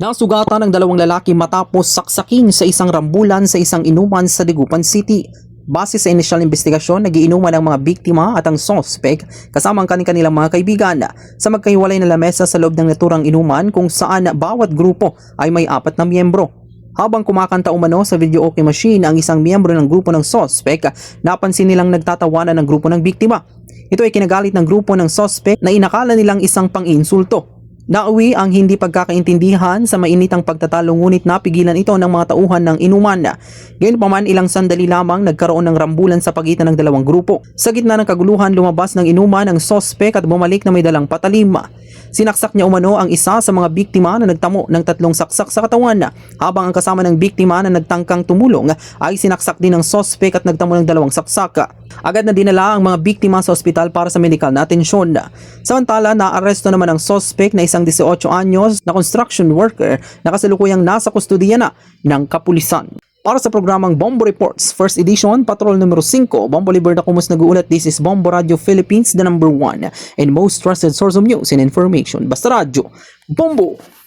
Nasugatan ng dalawang lalaki matapos saksaking sa isang rambulan sa isang inuman sa Digupan City. Base sa inisyal investigasyon, nagiinuman ang mga biktima at ang sospek kasama ang kanilang mga kaibigan sa magkahiwalay na lamesa sa loob ng naturang inuman kung saan bawat grupo ay may apat na miyembro. Habang kumakanta umano sa video okay machine ang isang miyembro ng grupo ng sospek, napansin nilang nagtatawanan ng grupo ng biktima. Ito ay kinagalit ng grupo ng sospek na inakala nilang isang pang-insulto. Nauwi ang hindi pagkakaintindihan sa mainitang pagtatalo ngunit napigilan ito ng mga tauhan ng inuman. Gayunpaman ilang sandali lamang nagkaroon ng rambulan sa pagitan ng dalawang grupo. Sa gitna ng kaguluhan lumabas ng inuman ang sospek at bumalik na may dalang patalim. Sinaksak niya umano ang isa sa mga biktima na nagtamo ng tatlong saksak sa katawan habang ang kasama ng biktima na nagtangkang tumulong ay sinaksak din ng sospek at nagtamo ng dalawang saksak. Agad na dinala ang mga biktima sa ospital para sa medikal na atensyon. Samantala, naaresto naman ang sospek na isang 18 anyos na construction worker na kasalukuyang nasa kustodiya na ng kapulisan. Para sa programang Bombo Reports, First Edition, Patrol numero 5, Bombo Liberta Kumus nag-uulat, this is Bombo Radio Philippines, the number one and most trusted source of news and information. Basta radyo, Bombo!